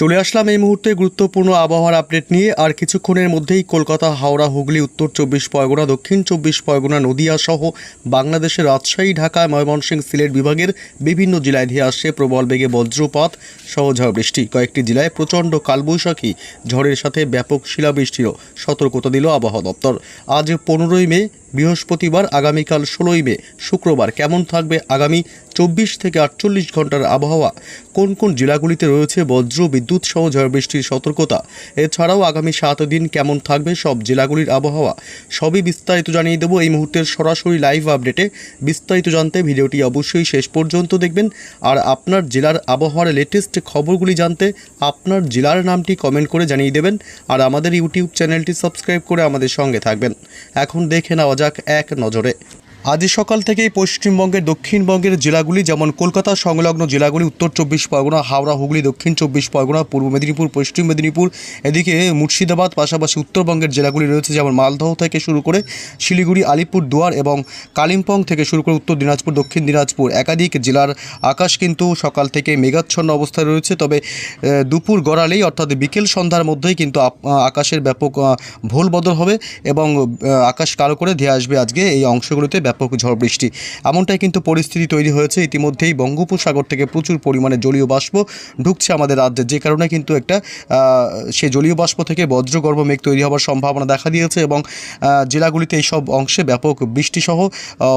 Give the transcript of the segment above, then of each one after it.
চলে আসলাম এই মুহূর্তে গুরুত্বপূর্ণ আবহাওয়ার আপডেট নিয়ে, আর কিছুক্ষণের মধ্যেই কলকাতা, হাওড়া, হুগলি, উত্তর চব্বিশ পরগনা, দক্ষিণ চব্বিশ পরগনা, নদিয়া সহ বাংলাদেশের রাজশাহী, ঢাকা, ময়মনসিংহ, সিলেট বিভাগের বিভিন্ন জেলায় ধেয়ে আসছে প্রবল বেগে বজ্রপাত সহ বৃষ্টি। কয়েকটি জেলায় প্রচণ্ড কালবৈশাখী, ঝড়ের সাথে ব্যাপক শিলাবৃষ্টিরও সতর্কতা দিল আবহাওয়া দপ্তর। আজ পনেরোই মে বৃহস্পতিবার আগামীকাল ষোলোই মে। শুক্রবার কেমন থাকবে আগামী চব্বিশ থেকে আটচল্লিশ ঘণ্টার আবহাওয়া? কোন কোন জেলাগুলিতে রয়েছে বজ্র বিদ্যুৎ সহ ঝড় বৃষ্টির সতর্কতা? এছাড়াও আগামী সাত দিন কেমন থাকবে সব জেলাগুলির আবহাওয়া? সবই বিস্তারিত জানিয়ে দেবো এই মুহূর্তের সরাসরি লাইভ আপডেটে। বিস্তারিত জানতে ভিডিওটি অবশ্যই শেষ পর্যন্ত দেখবেন। আর আপনার জেলার আবহাওয়ার লেটেস্ট খবরগুলি জানতে আপনার জেলার নামটি কমেন্ট করে জানিয়ে দেবেন। আর আমাদের ইউটিউব চ্যানেলটি সাবস্ক্রাইব করে আমাদের সঙ্গে থাকবেন। এখন দেখে নেওয়া যাক এক নজরে। আজ সকাল থেকেই পশ্চিমবঙ্গের, দক্ষিণবঙ্গের জেলাগুলি যেমন কলকাতা সংলগ্ন জেলাগুলি, উত্তর চব্বিশ পরগনা, হাওড়া, হুগলি, দক্ষিণ চব্বিশ পরগনা, পূর্ব মেদিনীপুর, পশ্চিম মেদিনীপুর, এদিকে মুর্শিদাবাদ, পাশাপাশি উত্তরবঙ্গের জেলাগুলি রয়েছে যেমন মালদহ থেকে শুরু করে শিলিগুড়ি, আলিপুর, দুয়ার এবং কালিম্পং থেকে শুরু করে উত্তর দিনাজপুর, দক্ষিণ দিনাজপুর। একাধিক জেলার আকাশ কিন্তু সকাল থেকে মেঘাচ্ছন্ন অবস্থায় রয়েছে, তবে দুপুর গড়ালেই অর্থাৎ বিকেল সন্ধ্যার মধ্যেই কিন্তু আকাশের ব্যাপক ভোল বদল হবে এবং আকাশ কালো করে ধেয়ে আসবে আজকে এই অংশগুলোতে ব্যাপক ঝড় বৃষ্টি। এমনটাই কিন্তু পরিস্থিতি তৈরি হয়েছে। ইতিমধ্যেই বঙ্গোপসাগর থেকে প্রচুর পরিমাণে জলীয় বাষ্প ঢুকছে আমাদের রাজ্যে, যে কারণে কিন্তু একটা সে জলীয় বাষ্প থেকে বজ্রগর্ভ মেঘ তৈরি হওয়ার সম্ভাবনা দেখা দিয়েছে এবং জেলাগুলিতে এই সব অংশে ব্যাপক বৃষ্টিসহ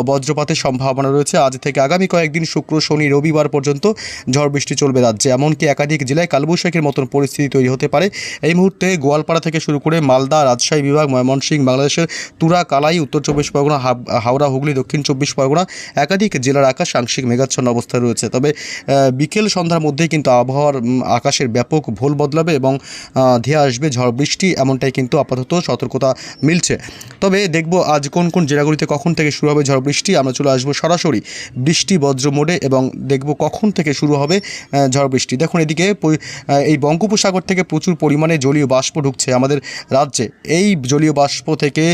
বজ্রপাতের সম্ভাবনা রয়েছে। আজ থেকে আগামী কয়েকদিন শুক্র, শনি, রবিবার পর্যন্ত ঝড় বৃষ্টি চলবে রাজ্যে। এমনকি একাধিক জেলায় কালবৈশাখীর মতন পরিস্থিতি তৈরি হতে পারে। এই মুহূর্তে গোয়ালপাড়া থেকে শুরু করে মালদা, রাজশাহী বিভাগ, ময়মনসিংহ, বাংলাদেশের তুরা, কালাই, উত্তর চব্বিশ পরগনা হাওড়া, হুগলি দক্ষিণ চব্বিশ পরগনা একাধিক জেলার আকাশ আংশিক মেঘাচ্ছন্ন অবস্থায় রয়েছে। তবে বিকেল সন্ধ্যার মধ্যেই কিন্তু আবহাওয়ার আকাশের ব্যাপক ভোল বদলাবে এবং ধেয়ে আসবে ঝড় বৃষ্টি, এমনটাই কিন্তু আপাতত সতর্কতা মিলছে। তবে দেখব আজ কোন কোন জেলাগুলিতে কখন থেকে শুরু হবে ঝড় বৃষ্টি। আমরা চলে আসব সরাসরি বৃষ্টি বজ্র মোডে এবং দেখব কখন থেকে শুরু হবে ঝড় বৃষ্টি। দেখুন এদিকে এই বঙ্গোপসাগর থেকে প্রচুর পরিমাণে জলীয় বাষ্প ঢুকছে আমাদের রাজ্যে। এই জলীয় বাষ্প থেকে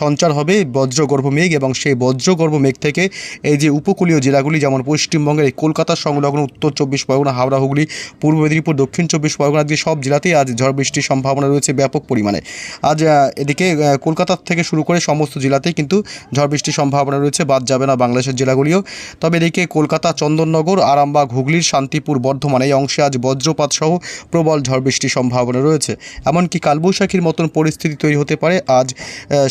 সঞ্চার হবে বজ্রগর্ভ মেঘ এবং সেই বজ্রগর্ভ মেঘ থেকে এই যে উপকূলীয় জেলাগুলি, যেমন পশ্চিমবঙ্গের এই কলকাতা সংলগ্ন, উত্তর চব্বিশ পরগনা, হাওড়া, হুগলি, পূর্ব মেদিনীপুর, দক্ষিণ চব্বিশ পরগনা আজকে সব জেলাতেই আজ ঝড় বৃষ্টির সম্ভাবনা রয়েছে ব্যাপক পরিমাণে। আজ এদিকে কলকাতা থেকে শুরু করে সমস্ত জেলাতেই কিন্তু ঝড় বৃষ্টির সম্ভাবনা রয়েছে, বাদ যাবে না বাংলাদেশের জেলাগুলিও। তবে এদিকে কলকাতা, চন্দননগর, আরামবাগ, হুগলির শান্তিপুর, বর্ধমান, এই অংশে আজ বজ্রপাত সহ প্রবল ঝড় বৃষ্টির সম্ভাবনা রয়েছে। এমনকি কালবৈশাখীর মতন পরিস্থিতি তৈরি হতে পারে আজ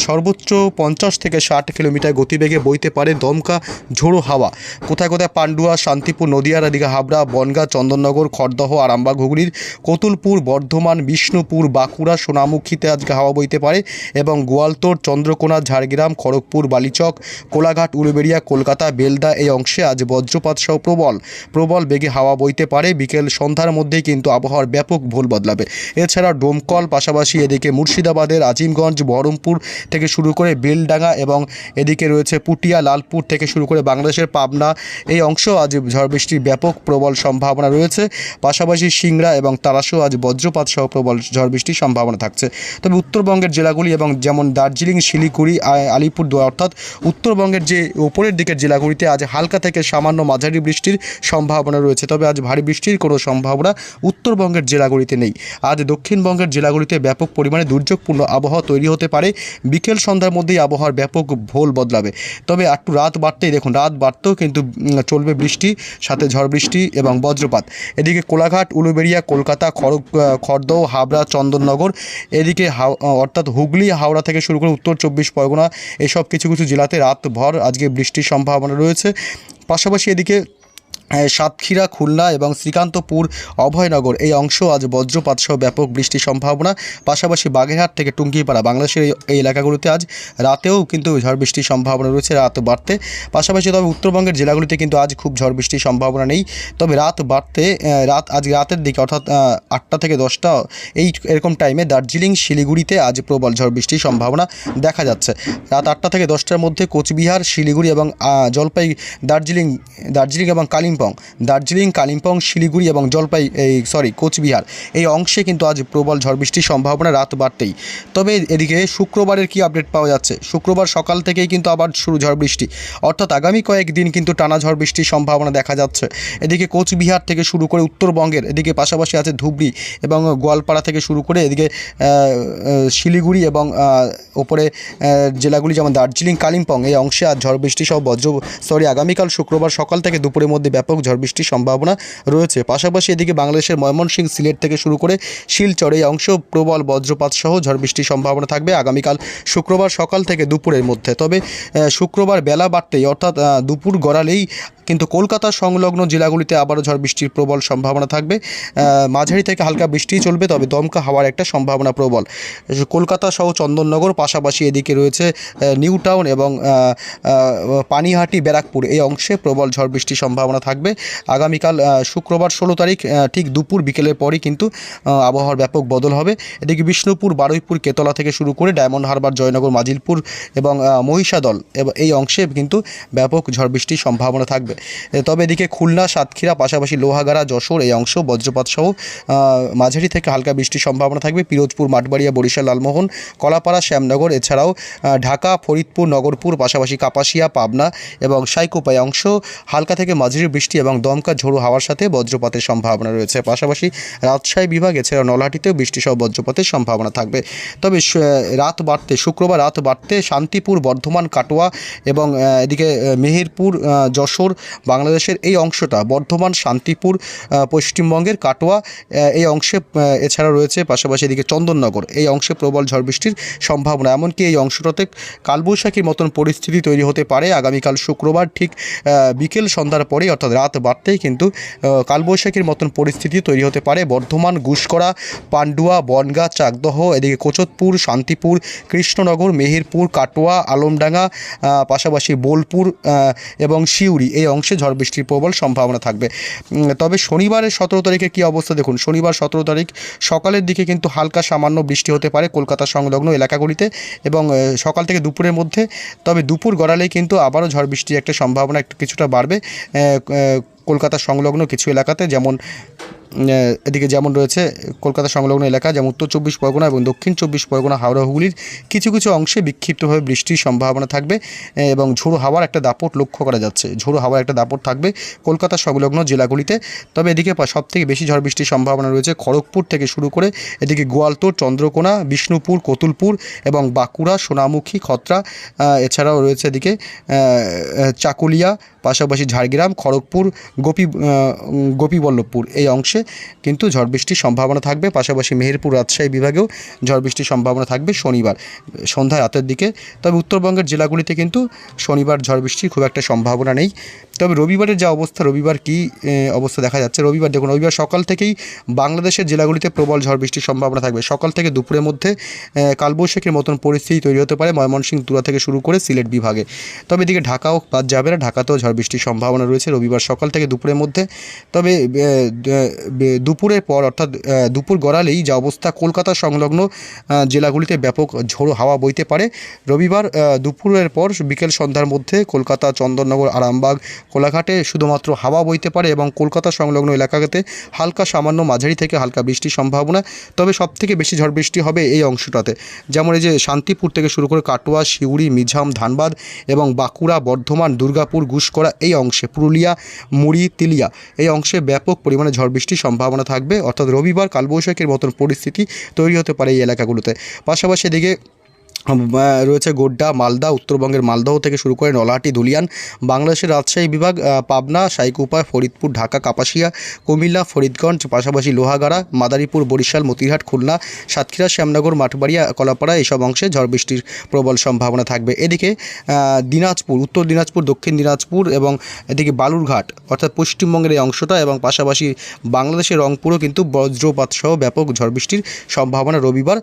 সর্বোচ্চ পঞ্চাশ থেকে ষাট কিলোমিটার গতিবেগে বইতে পারে দমকা ঝোড়ো হাওয়া। কোথায় কোথায় পান্ডুয়া, শান্তিপুর, নদিয়ার এদিকে হাবড়া, বনগা, চন্দননগর, খড়দহ আরামবাগ হুগলির কতুলপুর, বর্ধমান, বিষ্ণুপুর, বাঁকুড়া, সোনামুখীতে আজকে হাওয়া বইতে পারে এবং গোয়ালতোর, চন্দ্রকোনা, ঝাড়গ্রাম, খড়গপুর, বালিচক, কোলাঘাট, উলুবেড়িয়া, কলকাতা, বেলদা এই অংশে আজ বজ্রপাত সহ প্রবল। প্রবল বেগে হাওয়া বইতে পারে। বিকেল সন্ধ্যার মধ্যেই কিন্তু আবহাওয়ার ব্যাপক ভুল বদলাবে। এছাড়া ডোমকল পাশাপাশি এদিকে মুর্শিদাবাদের, আজিমগঞ্জ, বহরমপুর থেকে শুরু করে বেলডাঙ্গা এবং এদিকে রয়েছে পুটিয়া, লালপুর থেকে শুরু করে বাংলাদেশের পাবনা। এই অংশ আজ ঝড় বৃষ্টির ব্যাপক প্রবল সম্ভাবনা রয়েছে। পাশাপাশি সিংড়া এবং তারাসও আজ বজ্রপাত সহ প্রবল ঝড় বৃষ্টির সম্ভাবনা থাকছে। তবে উত্তরবঙ্গের জেলাগুলি এবং যেমন দার্জিলিং, শিলিগুড়ি আলিপুরদুয়ার অর্থাৎ উত্তরবঙ্গের যে উপরের দিকের জেলাগুলিতে আজ হালকা থেকে সামান্য মাঝারি বৃষ্টির সম্ভাবনা রয়েছে। তবে আজ ভারী বৃষ্টির কোনো সম্ভাবনা উত্তরবঙ্গের জেলাগুলিতে নেই। আজ দক্ষিণবঙ্গের জেলাগুলিতে ব্যাপক পরিমাণে দুর্যোগপূর্ণ আবহাওয়া তৈরি হতে পারে। বিকেল সন্ধ্যার মধ্যেই আবহাওয়ার ব্যাপক ভোল বদলাবে। তবে একটু রাত বাড়তেই দেখুন, রাত বাড়তেও কিন্তু চলবে বৃষ্টি, সাথে ঝড় বৃষ্টি এবং বজ্রপাত। এদিকে কোলাঘাট, উলুবেড়িয়া, কলকাতা, খড়গ খড়দহ হাবড়া, চন্দননগর, এদিকে অর্থাৎ হুগলি, হাওড়া থেকে শুরু করে উত্তর চব্বিশ পরগনা, এসব কিছু কিছু জেলাতে রাতভর আজকে বৃষ্টির সম্ভাবনা রয়েছে। পাশাপাশি এদিকে সাতক্ষীরা, খুলনা এবং শ্রীকান্তপুর, অভয়নগর। এই অংশ আজ বজ্রপাত সহ ব্যাপক বৃষ্টির সম্ভাবনা। পাশাপাশি বাগেরহাট থেকে টুঙ্গিপাড়া বাংলাদেশের এই- এলাকাগুলোতে আজ রাতেও কিন্তু ঝড় বৃষ্টির সম্ভাবনা রয়েছে, রাত বাড়তে। পাশাপাশি তবে উত্তরবঙ্গের জেলাগুলিতে কিন্তু আজ খুব ঝড় বৃষ্টির সম্ভাবনা নেই। তবে রাত বাড়তে রাত আজ রাতের দিকে অর্থাৎ আটটা থেকে দশটা এই এরকম টাইমে দার্জিলিং, শিলিগুড়িতে আজ প্রবল ঝড় বৃষ্টির সম্ভাবনা দেখা যাচ্ছে। রাত আটটা থেকে দশটার মধ্যে কোচবিহার, শিলিগুড়ি এবং জলপাই, দার্জিলিং দার্জিলিং এবং কালিম্পং কালিম্পং, দার্জিলিং, কালিম্পং, শিলিগুড়ি এবং জলপাই, এই সরি কোচবিহার। এই অংশে কিন্তু আজ প্রবল ঝড় বৃষ্টির সম্ভাবনা রাত বাড়তেই। তবে এদিকে শুক্রবারের কি আপডেট পাওয়া যাচ্ছে? শুক্রবার সকাল থেকেই কিন্তু আবার শুরু ঝড় বৃষ্টি। অর্থাৎ আগামী কয়েকদিন কিন্তু টানা ঝড় বৃষ্টির সম্ভাবনা দেখা যাচ্ছে। এদিকে কোচবিহার থেকে শুরু করে উত্তরবঙ্গের, এদিকে পাশাপাশি আছে ধুবড়ি এবং গোয়ালপাড়া থেকে শুরু করে এদিকে শিলিগুড়ি এবং ওপরে জেলাগুলি যেমন দার্জিলিং, কালিম্পং, এই অংশে আজ ঝড় বৃষ্টি সহ বজ্র সরি আগামীকাল শুক্রবার সকাল থেকে দুপুরের মধ্যে ব্যাপক ঝড় বৃষ্টির সম্ভাবনা রয়েছে। পাশাপাশি এদিকে বাংলাদেশের ময়মনসিংহ সিলেট থেকে শুরু করে শিলচর এই অংশ প্রবল বজ্রপাত সহ ঝড় বৃষ্টির সম্ভাবনা থাকবে আগামীকাল শুক্রবার সকাল থেকে দুপুরের মধ্যে। তবে শুক্রবার বেলা বাড়তেই অর্থাৎ দুপুর গড়ালেই কিন্তু কলকাতা সংলগ্ন জেলাগুলিতে আবারও ঝড় বৃষ্টির প্রবল সম্ভাবনা থাকবে। মাঝারি থেকে হালকা বৃষ্টি চলবে, তবে দমকা হাওয়ার একটা সম্ভাবনা প্রবল। কলকাতা সহ চন্দননগর, পাশাপাশি এদিকে রয়েছে নিউ টাউন এবং পানিহাটি, ব্যারাকপুর এই অংশে প্রবল ঝড় বৃষ্টির সম্ভাবনা থাকবে। আগামীকাল শুক্রবার ষোলো তারিখ ঠিক দুপুর বিকেলের পরই কিন্তু আবহাওয়ার ব্যাপক বদল হবে। এদিকে বিষ্ণুপুর, বারুইপুর, কেতলা থেকে শুরু করে ডায়মন্ড হারবার, জয়নগর, মাজিলপুর এবং মহিষাদল এই অংশে কিন্তু ব্যাপক ঝড় বৃষ্টির সম্ভাবনা থাকবে। তবে এদিকে খুলনা, সাতক্ষীরা, পাশাপাশি লোহাগাড়া, যশোর এই অংশ বজ্রপাত সহ মাঝারি থেকে হালকা বৃষ্টির সম্ভাবনা থাকবে। পিরোজপুর, মাঠবাড়িয়া, বরিশাল, লালমোহন, কলাপাড়া, শ্যামনগর, এছাড়াও ঢাকা, ফরিদপুর, নগরপুর, পাশাপাশি কাপাসিয়া, পাবনা এবং সাইকোপা এই অংশ হালকা থেকে মাঝারি বৃষ্টি এবং দমকা ঝোড়ো হাওয়ার সাথে বজ্রপাতের সম্ভাবনা রয়েছে। পাশাপাশি রাজশাহী বিভাগ, এছাড়াও নলহাটিতেও বৃষ্টি সহ বজ্রপাতের সম্ভাবনা থাকবে। তবে রাত বাড়তে, শুক্রবার রাত বাড়তে শান্তিপুর, বর্ধমান, কাটোয়া এবং এদিকে মেহেরপুর যশোর বাংলাদেশের এই অংশটা, বর্ধমান, শান্তিপুর পশ্চিমবঙ্গের কাটোয়া এই অংশে এছাড়া রয়েছে পাশাপাশি এদিকে চন্দননগর, এই অংশে প্রবল ঝড় বৃষ্টির সম্ভাবনা। এমনকি এই অংশটাতে কালবৈশাখীর মতন পরিস্থিতি তৈরি হতে পারে। আগামীকাল শুক্রবার ঠিক বিকেল সন্ধ্যার পরেই, অর্থাৎ রাত বাড়তেই কিন্তু কালবৈশাখীর মতন পরিস্থিতি তৈরি হতে পারে। বর্ধমান গুসকরা পান্ডুয়া, বনগা, চাকদহ, এদিকে কোচতপুর, শান্তিপুর, কৃষ্ণনগর, মেহেরপুর, কাটোয়া, আলমডাঙ্গা পাশাপাশি বোলপুর এবং শিউরি এই অংশে ঝড় বৃষ্টির প্রবল সম্ভাবনা থাকবে। তবে শনিবারের সতেরো তারিখে কী অবস্থা দেখুন, শনিবার সতেরো তারিখ সকালের দিকে কিন্তু হালকা সামান্য বৃষ্টি হতে পারে কলকাতা সংলগ্ন এলাকাগুলিতে এবং সকাল থেকে দুপুরের মধ্যে, তবে দুপুর গড়ালেই কিন্তু আবারও ঝড় বৃষ্টির একটা সম্ভাবনা একটু কিছুটা বাড়বে কলকাতা সংলগ্ন কিছু এলাকাতে যেমন এদিকে যেমন রয়েছে, কলকাতা সংলগ্ন এলাকা যেমন উত্তর চব্বিশ পরগনা এবং দক্ষিণ চব্বিশ পরগনা হাওড়া হুগলির কিছু কিছু অংশে বিক্ষিপ্তভাবে বৃষ্টির সম্ভাবনা থাকবে এবং ঝোড়ো হাওয়ার একটা দাপট লক্ষ্য করা যাচ্ছে। ঝোড়ো হাওয়ার একটা দাপট থাকবে কলকাতা সংলগ্ন জেলাগুলিতে। তবে এদিকে সবথেকে বেশি ঝড় বৃষ্টির সম্ভাবনা রয়েছে খড়গপুর থেকে শুরু করে এদিকে গোয়ালতোর, চন্দ্রকোনা, বিষ্ণুপুর, কতুলপুর এবং বাঁকুড়া, সোনামুখী, খত্রা এছাড়াও রয়েছে এদিকে চাকুলিয়া, পাশাপাশি ঝাড়গ্রাম, খড়গপুর, গোপী গোপীবল্লভপুর। এই অংশে কিন্তু ঝড় বৃষ্টির সম্ভাবনা থাকবে। পাশাপাশি মেহেরপুর রাজশাহী বিভাগেও ঝড় বৃষ্টির সম্ভাবনা থাকবে শনিবার সন্ধ্যা রাতের দিকে। তবে উত্তরবঙ্গের জেলাগুলিতে কিন্তু শনিবার ঝড় বৃষ্টির খুব একটা সম্ভাবনা নেই। তবে রবিবারের যা অবস্থা, রবিবার কী অবস্থা দেখা যাচ্ছে? রবিবার দেখুন, রবিবার সকাল থেকেই বাংলাদেশের জেলাগুলিতে প্রবল ঝড় বৃষ্টির সম্ভাবনা থাকবে। সকাল থেকে দুপুরের মধ্যে কালবৈশাখীর মতন পরিস্থিতি তৈরি হতে পারে ময়মনসিংহ তুরা থেকে শুরু করে সিলেট বিভাগে। তবে এদিকে ঢাকাও বাদ যাবে না, ঢাকাতেও ঝড় বৃষ্টির সম্ভাবনা রয়েছে রবিবার সকাল থেকে দুপুরের মধ্যে। তবে দুপুরের পর, অর্থাৎ দুপুর গড়ালেই যা অবস্থা, কলকাতা সংলগ্ন জেলাগুলিতে ব্যাপক ঝোড়ো হাওয়া বইতে পারে। রবিবার দুপুরের পর বিকেল সন্ধ্যার মধ্যে কলকাতা, চন্দননগর, আরামবাগ, কোলাঘাটে শুধুমাত্র হাওয়া বইতে পারে এবং কলকাতা সংলগ্ন এলাকাতে হালকা সামান্য মাঝারি থেকে হালকা বৃষ্টির সম্ভাবনা, তবে সব থেকে বেশি ঝড় বৃষ্টি হবে এই অংশটাতে। যেমন এই যে শান্তিপুর থেকে শুরু করে কাটোয়া শিউড়ি মিঝাম ধানবাদ এবং বাঁকুড়া, বর্ধমান, দুর্গাপুর গুসকরা এই অংশে, পুরুলিয়া, মুড়ি, তিলিয়া এই অংশে ব্যাপক পরিমাণে ঝড় বৃষ্টির সম্ভাবনা থাকবে। অর্থাৎ রবিবার কালবৈশাখীর মতন পরিস্থিতি তৈরি হতে পারে এই এলাকাগুলোতে। পাশাপাশি এদিকে রয়েছে গোড্ডা, মালদা, উত্তরবঙ্গের মালদহ থেকে শুরু করে নলহাটি ধুলিয়ান বাংলাদেশের রাজশাহী বিভাগ পাবনা, সাইকুপা, ফরিদপুর, ঢাকা, কাপাসিয়া, কুমিল্লা, ফরিদগঞ্জ, পাশাপাশি লোহাগাড়া, মাদারীপুর, বরিশাল, মতিরহাট, খুলনা, সাতক্ষীরা, শ্যামনগর, মাঠবাড়িয়া, কলাপাড়া এইসব অংশে ঝড় বৃষ্টির প্রবল সম্ভাবনা থাকবে। এদিকে দিনাজপুর, উত্তর দিনাজপুর, দক্ষিণ দিনাজপুর এবং এদিকে বালুরঘাট অর্থাৎ পশ্চিমবঙ্গের এই অংশটা এবং পাশাপাশি বাংলাদেশের রংপুরও কিন্তু বজ্রপাত সহ ব্যাপক ঝড় বৃষ্টির সম্ভাবনা রবিবার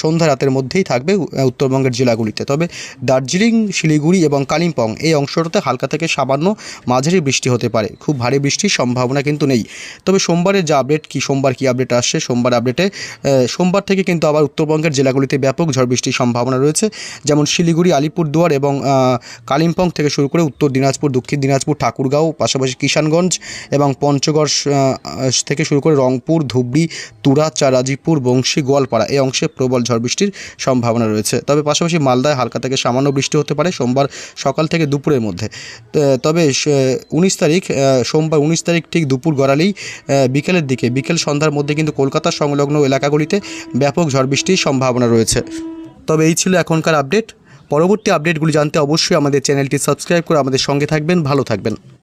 সন্ধ্যা রাতের মধ্যেই থাকবে। উত্তরবঙ্গের জেলাগুলিতে। তবে দার্জিলিং, শিলিগুড়ি এবং কালিম্পং এই অংশটাতে হালকা থেকে সামান্য মাঝারি বৃষ্টি হতে পারে। খুব ভারী বৃষ্টির সম্ভাবনা কিন্তু নেই। তবে সোমবারের যে আপডেট, কি সোমবার কি আপডেট আসছে, সোমবার আপডেটে সোমবার থেকে কিন্তু আবার উত্তরবঙ্গের জেলাগুলিতে ব্যাপক ঝড় বৃষ্টির সম্ভাবনা রয়েছে। যেমন শিলিগুড়ি, আলিপুরদুয়ার এবং কালিম্পং থেকে শুরু করে উত্তর দিনাজপুর, দক্ষিণ দিনাজপুর, ঠাকুরগাঁও, পাশাপাশি কিষানগঞ্জ এবং পঞ্চগড় থেকে শুরু করে রংপুর, ধুবড়ি, তুরা চারাজিপুর বংশী গোয়ালপাড়া এই অংশে প্রবল ঝড় বৃষ্টির সম্ভাবনা রয়েছে। তবে পাশাপাশি মালদায় হালকা থেকে সামান্য বৃষ্টি হতে পারে সোমবার সকাল থেকে দুপুরের মধ্যে। তবে উনিশ তারিখ সোমবার উনিশ তারিখ ঠিক দুপুর গড়ালেই বিকেলের দিকে, বিকেল সন্ধ্যার মধ্যে কিন্তু কলকাতার সংলগ্ন এলাকাগুলিতে ব্যাপক ঝড় বৃষ্টির সম্ভাবনা রয়েছে। তবে এই ছিল এখনকার আপডেট। পরবর্তী আপডেটগুলি জানতে অবশ্যই আমাদের চ্যানেলটি সাবস্ক্রাইব করে আমাদের সঙ্গে থাকবেন। ভালো থাকবেন।